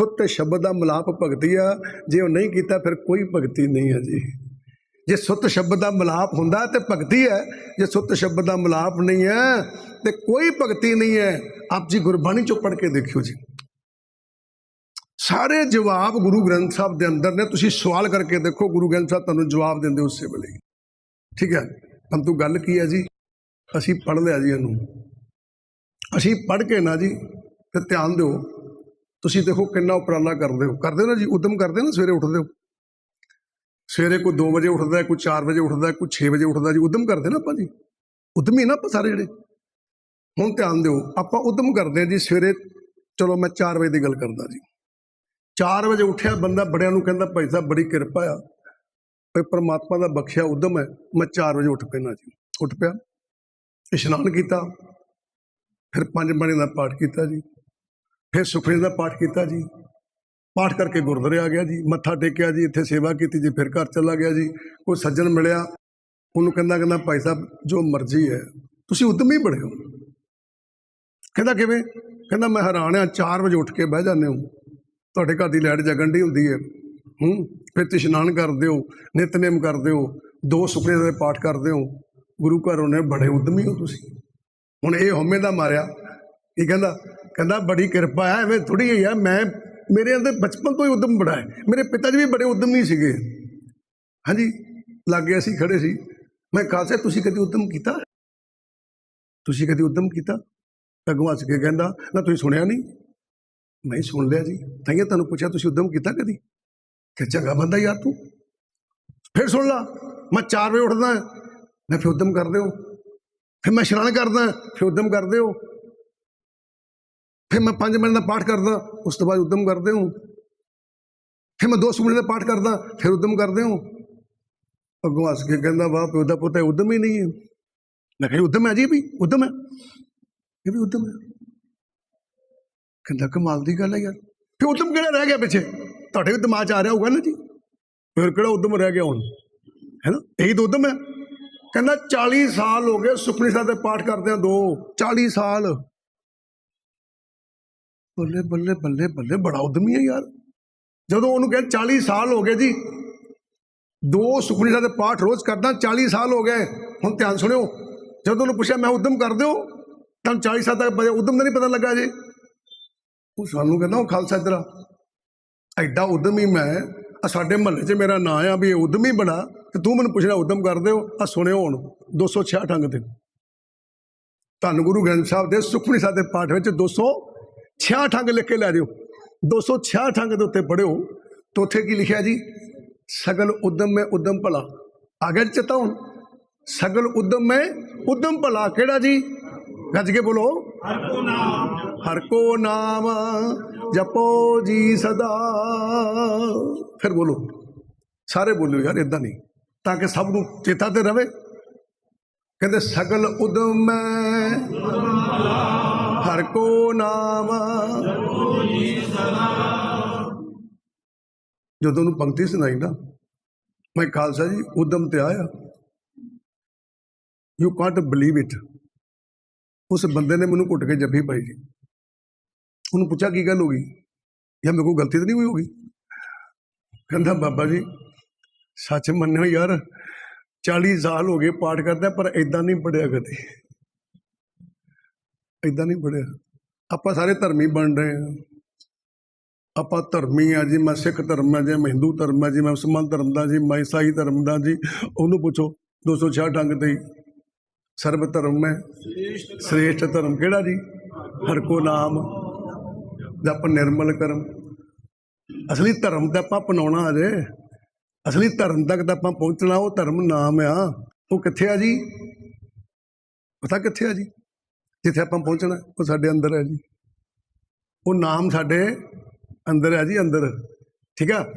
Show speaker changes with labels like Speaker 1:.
Speaker 1: ਸੁੱਤ ਸ਼ਬਦ ਦਾ ਮਲਾਪ ਭਗਤੀ ਆ। ਜੇ ਉਹ ਨਹੀਂ ਕੀਤਾ, ਫਿਰ ਕੋਈ ਭਗਤੀ ਨਹੀਂ ਹੈ ਜੀ। ਜੇ ਸੁੱਤ ਸ਼ਬਦ ਦਾ ਮਲਾਪ ਹੁੰਦਾ ਤੇ ਭਗਤੀ ਹੈ। ਜੇ ਸੁੱਤ ਸ਼ਬਦ ਦਾ ਮਲਾਪ ਨਹੀਂ ਹੈ ਤੇ ਕੋਈ ਭਗਤੀ ਨਹੀਂ ਹੈ। ਆਪ ਜੀ ਗੁਰਬਾਣੀ ਚੋਂ ਪੜ੍ਹ ਕੇ ਦੇਖਿਓ ਜੀ। ਸਾਰੇ ਜਵਾਬ ਗੁਰੂ ਗ੍ਰੰਥ ਸਾਹਿਬ ਦੇ ਅੰਦਰ ਨੇ। ਤੁਸੀਂ ਸਵਾਲ ਕਰਕੇ ਦੇਖੋ, ਗੁਰੂ ਗ੍ਰੰਥ ਸਾਹਿਬ ਤੁਹਾਨੂੰ ਜਵਾਬ ਦਿੰਦੇ ਉਸੇ ਵੇਲੇ ਠੀਕ ਹੈ? ਪਰੰਤੂ ਗੱਲ ਕੀ ਹੈ ਜੀ? ਅਸੀਂ ਪੜ੍ਹ ਲਿਆ ਜੀ ਇਹਨੂੰ। ਅਸੀਂ ਪੜ੍ਹ ਕੇ ਨਾ ਜੀ, ਤੇ ਧਿਆਨ ਦਿਓ। ਤੁਸੀਂ ਦੇਖੋ ਕਿੰਨਾ ਉਪਰਾਲਾ ਕਰਦੇ ਹੋ। ਕਰਦੇ ਹੋ ਨਾ ਜੀ, ਉਦਮ ਕਰਦੇ ਹੋ ਨਾ, ਸਵੇਰੇ ਉੱਠਦੇ ਹੋ। ਸਵੇਰੇ ਕੋਈ 2 ਵਜੇ ਉੱਠਦਾ ਕੋਈ 4 ਵਜੇ ਉੱਠਦਾ ਕੋਈ 6 ਵਜੇ ਉੱਠਦਾ ਜੀ, ਉਦਮ ਕਰਦੇ ਨਾ ਆਪਾਂ ਜੀ। ਉਦਮੀ ਨਾ ਆਪਾਂ ਸਾਰੇ ਜਿਹੜੇ ਹੁਣ ਧਿਆਨ ਦਿਓ, ਆਪਾਂ ਉਦਮ ਕਰਦੇ ਹਾਂ ਜੀ ਸਵੇਰੇ, ਚਲੋ ਮੈਂ 4 ਵਜੇ ਦੀ ਗੱਲ ਕਰਦਾ ਜੀ। 4 ਵਜੇ ਉੱਠਿਆ, ਬੰਦਾ ਬੜਿਆਂ ਨੂੰ ਕਹਿੰਦਾ, ਭਾਈ ਸਾਹਿਬ, ਬੜੀ ਕਿਰਪਾ ਆ। ਤੇ ਪ੍ਰਮਾਤਮਾ ਦਾ ਬਖਸ਼ਿਆ ਉਦਮ ਹੈ, ਮੈਂ 4 ਵਜੇ ਉੱਠ ਪੈਣਾ ਜੀ। ਉੱਠ ਪਿਆ, ਇਸ਼ਨਾਨ ਕੀਤਾ, ਫਿਰ ਪੰਜ ਬਾਣੀ ਦਾ ਪਾਠ ਕੀਤਾ ਜੀ। ਫਿਰ ਸੁਖਮਨੀ ਦਾ ਪਾਠ ਕੀਤਾ ਜੀ। ਪਾਠ ਕਰਕੇ ਗੁਰਦੁਆਰੇ ਆ ਗਿਆ ਜੀ। ਮੱਥਾ ਟੇਕਿਆ ਜੀ, ਇੱਥੇ ਸੇਵਾ ਕੀਤੀ ਜੀ, ਫਿਰ ਘਰ ਚਲਾ ਗਿਆ ਜੀ। ਕੋਈ ਸੱਜਣ ਮਿਲਿਆ, ਉਹਨੂੰ ਕਹਿੰਦਾ ਕਹਿੰਦਾ, ਭਾਈ ਸਾਹਿਬ, ਜੋ ਮਰਜ਼ੀ ਹੈ, ਤੁਸੀਂ ਉਦਮੀ ਬੜੇ ਹੋ। ਕਹਿੰਦਾ, ਕਿਵੇਂ? ਕਹਿੰਦਾ, ਮੈਂ ਹੈਰਾਨ ਆ 4 ਵਜੇ ਉੱਠ ਕੇ ਬਹਿ ਜਾਂਦੇ ਹੋ। ਤੁਹਾਡੇ ਘਰ ਦੀ ਲਾਈਟ ਜਗਣ ਦੀ ਹੁੰਦੀ ਹੈ। ਹੂੰ, ਫਿਰ ਤੁਸੀਂ ਇਸ਼ਨਾਨ ਕਰਦੇ ਹੋ, ਨਿਤਨੇਮ ਕਰਦੇ ਹੋ, ਦੋ ਸੁਖਨੇ ਦੇ ਪਾਠ ਕਰਦੇ ਹੋ। ਗੁਰੂ ਘਰ ਉਹਨੇ ਬੜੇ ਉਦਮੀ ਹੋ ਤੁਸੀਂ। ਹੁਣ ਇਹ ਹਉਮੈ ਦਾ ਮਾਰਿਆ। ਕੀ ਕਹਿੰਦਾ ਕਹਿੰਦਾ, ਬੜੀ ਕਿਰਪਾ ਹੈ, ਐਵੇਂ ਥੋੜੀ ਹੀ ਹੈ ਮੈਂ, ਮੇਰੇ ਅੰਦਰ ਬਚਪਨ ਤੋਂ ਹੀ ਉਦਮ ਬੜਾ ਹੈ। ਮੇਰੇ ਪਿਤਾ ਜੀ ਵੀ ਬੜੇ ਉਦਮੀ ਸੀਗੇ। ਹਾਂਜੀ, ਲਾਗੇ ਅਸੀਂ ਖੜੇ ਸੀ। ਮੈਂ ਖਾਸੇ ਤੁਸੀਂ ਕਦੀ ਉਦਮ ਕੀਤਾ? ਤੁਸੀਂ ਕਦੀ ਉਦਮ ਕੀਤਾ? ਅੱਗੋਂ ਹੱਸ ਕੇ ਕਹਿੰਦਾ, ਨਾ, ਤੁਸੀਂ ਸੁਣਿਆ ਨਹੀਂ? ਨਹੀਂ, ਸੁਣ ਲਿਆ ਜੀ। ਤਾਂਹੀਓ ਤੁਹਾਨੂੰ ਪੁੱਛਿਆ, ਤੁਸੀਂ ਉਦਮ ਕੀਤਾ ਕਦੀ? ਕਿ ਚੰਗਾ ਬੰਦਾ ਯਾਰ ਤੂੰ। ਫਿਰ ਸੁਣ ਲਾ, ਮੈਂ 4 ਵਜੇ ਉੱਠਦਾ, ਮੈਂ ਫਿਰ ਉਦਮ ਕਰਦੇ ਹੋ ਫਿਰ ਮੈਂ ਇਸ਼ਨਾਨ ਕਰਦਾ, ਫਿਰ ਉਦਮ ਕਰਦੇ ਹੋ ਫਿਰ ਮੈਂ 5 ਮਿੰਟ ਦਾ ਪਾਠ ਕਰਦਾ, ਉਸ ਤੋਂ ਬਾਅਦ ਉਦਮ ਕਰਦੇ ਹੋ। ਫਿਰ ਮੈਂ 2 ਮਿੰਟ ਦਾ ਪਾਠ ਕਰਦਾ, ਫਿਰ ਉਦਮ ਕਰਦੇ ਹੋ। ਅੱਗੋਂ ਹੱਸ ਕੇ ਕਹਿੰਦਾ, ਵਾਹ ਪਿਓ ਦਾ ਪੁੱਤ ਹੈ, ਉਦਮ ਹੀ ਨਹੀਂ ਹੈ। ਮੈਂ ਕਿਹਾ ਉਦਮ ਹੈ ਜੀ ਵੀ, ਉਦਮ ਹੈ। ਇਹ ਵੀ ਉਦਮ ਹੈ। ਕਹਿੰਦਾ, ਕਮਾਲ ਦੀ ਗੱਲ ਹੈ ਯਾਰ। ਫਿਰ ਉਦਮ ਕਿਹੜਾ ਰਹਿ ਗਿਆ ਪਿੱਛੇ? ਤੁਹਾਡੇ ਵੀ ਦਿਮਾਗ 'ਚ ਆ ਰਿਹਾ ਹੋਊਗਾ ਨਾ ਜੀ। ਫਿਰ ਕਿਹੜਾ ਉਦਮ ਰਹਿ ਗਿਆ ਹੁਣ? ਹੈ ਨਾ ਇਹੀ ਤਾਂ ਉਦਮ ਹੈ। ਕਹਿੰਦਾ 40 ਸਾਲ ਹੋ ਗਏ ਸੁਖਮਨੀ ਸਾਹਿਬ ਦੇ ਪਾਠ ਕਰਦੇ ਆ ਦੋ। 40 ਸਾਲ। ਬੱਲੇ ਬੱਲੇ ਬੱਲੇ ਬੱਲੇ ਬੜਾ ਉਦਮੀ ਹੈ ਯਾਰ। ਜਦੋਂ ਉਹਨੂੰ ਕਹਿੰਦੇ 40 ਸਾਲ ਹੋ ਗਏ ਜੀ, ਦੋ ਸੁਖਮਨੀ ਸਾਹਿਬ ਦੇ ਪਾਠ ਰੋਜ਼ ਕਰਦਾ 40 ਸਾਲ ਹੋ ਗਏ, ਹੁਣ ਧਿਆਨ ਸੁਣਿਓ, ਜਦੋਂ ਉਹਨੂੰ ਪੁੱਛਿਆ ਮੈਂ ਉਦਮ ਕਰਦੇ ਹੋ ਤਾਂ 40 ਸਾਲ ਤੱਕ ਬਜੇ ਉਦਮ ਦਾ ਨਹੀਂ ਪਤਾ ਲੱਗਾ ਜੇ। ਉਹ ਸਾਨੂੰ ਕਹਿੰਦਾ, ਉਹ ਖਾਲਸਾ ਇਧਰ ਐਡਾ ਉਦਮੀ ਮੈਂ ਸਾਡੇ ਮਹੱਲੇ 'ਚ ਮੇਰਾ ਨਾਂ ਆ ਵੀ ਇਹ ਉਦਮੀ ਬਣਾ, ਤੇ ਤੂੰ ਮੈਨੂੰ ਪੁੱਛਣਾ ਉਦਮ ਕਰਦੇ ਹੋ ਆ ਸੁਣਿਓ ਹੁਣ 266 ਅੰਗ ਤੇ। ਧੰਨ ਗੁਰੂ ਗ੍ਰੰਥ ਸਾਹਿਬ ਦੇ ਸੁਖਮਨੀ ਸਾਹਿਬ ਦੇ ਪਾਠ ਵਿੱਚ 266 ਅੰਗ ਲਿਖ ਕੇ ਲੈ ਜਿਓ 266 ਅੰਗ ਦੇ ਉੱਤੇ ਪੜਿਓ ਤੇ ਉੱਥੇ ਕੀ ਲਿਖਿਆ ਜੀ? ਸਗਲ ਉਦਮ ਮੈਂ ਉਦਮ ਭਲਾ। ਆ ਗਿਆ ਜੀ ਚੇਤਾ ਹੁਣ ਸਗਲ ਉਦਮ ਮੈਂ ਉਦਮ ਭਲਾ। ਕਿਹੜਾ ਜੀ? ਗੱਜ ਕੇ ਬੋਲੋ। ਹਰ ਕੋ ਨਾਮ। ਜਪੋ ਜੀ ਸਦਾ। ਫਿਰ ਬੋਲੋ। ਸਾਰੇ ਬੋਲੋ ਯਾਰ ਇਦਾਂ ਨਹੀਂ। ਤਾਂ ਕਿ ਸਭ ਨੂੰ ਚੇਤਾ ਤੇ ਰਵੇ। ਕਹਿੰਦੇ ਸਗਲ ਉਦਮ ਮੈਂ ਹਰ ਕੋ ਨਾਮ। ਜਦੋਂ ਨੂੰ ਪੰਕਤੀ ਸੁਣਾਈ ਨਾ ਮੈਂ ਖਾਲਸਾ ਜੀ, ਉਦਮ ਤੇ ਆਇਆ। ਯੂ ਕਾਂਟ ਬਲੀਵ ਇਟ ਉਸ ਬੰਦੇ ਨੇ ਮੈਨੂੰ ਘੁੱਟ ਕੇ ਜੱਫੀ ਪਾਈ ਜੀ। ਉਹਨੂੰ ਪੁੱਛਿਆ ਕੀ ਗੱਲ ਹੋ ਗਈ? ਜਾਂ ਮੇਰੇ ਕੋਲ ਗਲਤੀ ਤਾਂ ਨਹੀਂ ਹੋਈ ਹੋਗੀ ਕਹਿੰਦਾ, ਬਾਬਾ ਜੀ, ਸੱਚ ਮੰਨਿਓ ਯਾਰ 40 ਸਾਲ ਹੋ ਗਏ ਪਾਠ ਕਰਦਾ ਪਰ ਇਦਾਂ ਨਹੀਂ ਪੜਿਆ ਕਦੇ। ਇਦਾਂ ਨਹੀਂ ਪੜਿਆ ਆਪਾਂ ਸਾਰੇ ਧਰਮੀ ਬਣ ਰਹੇ ਹਾਂ। ਆਪਾਂ ਧਰਮੀ ਆ ਜੀ, ਮੈਂ ਸਿੱਖ ਧਰਮ ਆ ਜੀ, ਮੈਂ ਹਿੰਦੂ ਧਰਮ ਆ ਜੀ, ਮੈਂ ਮੁਸਲਮਾਨ ਧਰਮ ਦਾ ਜੀ, ਮੈਂ ਈਸਾਈ ਧਰਮ ਦਾ ਜੀ, ਉਹਨੂੰ ਪੁੱਛੋ 266 ਢੰਗ ਤੇ ਸਰਬ ਧਰਮ ਹੈ। ਸ੍ਰੇਸ਼ਟ ਧਰਮ ਕਿਹੜਾ ਜੀ? ਹਰ ਕੋ ਨਾਮ ਜਪ ਨਿਰਮਲ ਕਰਮ। ਅਸਲੀ ਧਰਮ ਤਾਂ ਆਪਾਂ ਅਪਣਾਉਣਾ ਅਜੇ ਅਸਲੀ ਧਰਮ ਤੱਕ ਤਾਂ ਆਪਾਂ ਪਹੁੰਚਣਾ, ਉਹ ਧਰਮ ਨਾਮ ਆ। ਉਹ ਕਿੱਥੇ ਆ ਜੀ? ਪਤਾ ਕਿੱਥੇ ਆ ਜੀ? ਜਿੱਥੇ ਆਪਾਂ ਪਹੁੰਚਣਾ, ਉਹ ਸਾਡੇ ਅੰਦਰ ਹੈ ਜੀ। ਉਹ ਨਾਮ ਸਾਡੇ ਅੰਦਰ ਹੈ ਜੀ, ਅੰਦਰ। ਠੀਕ ਆ?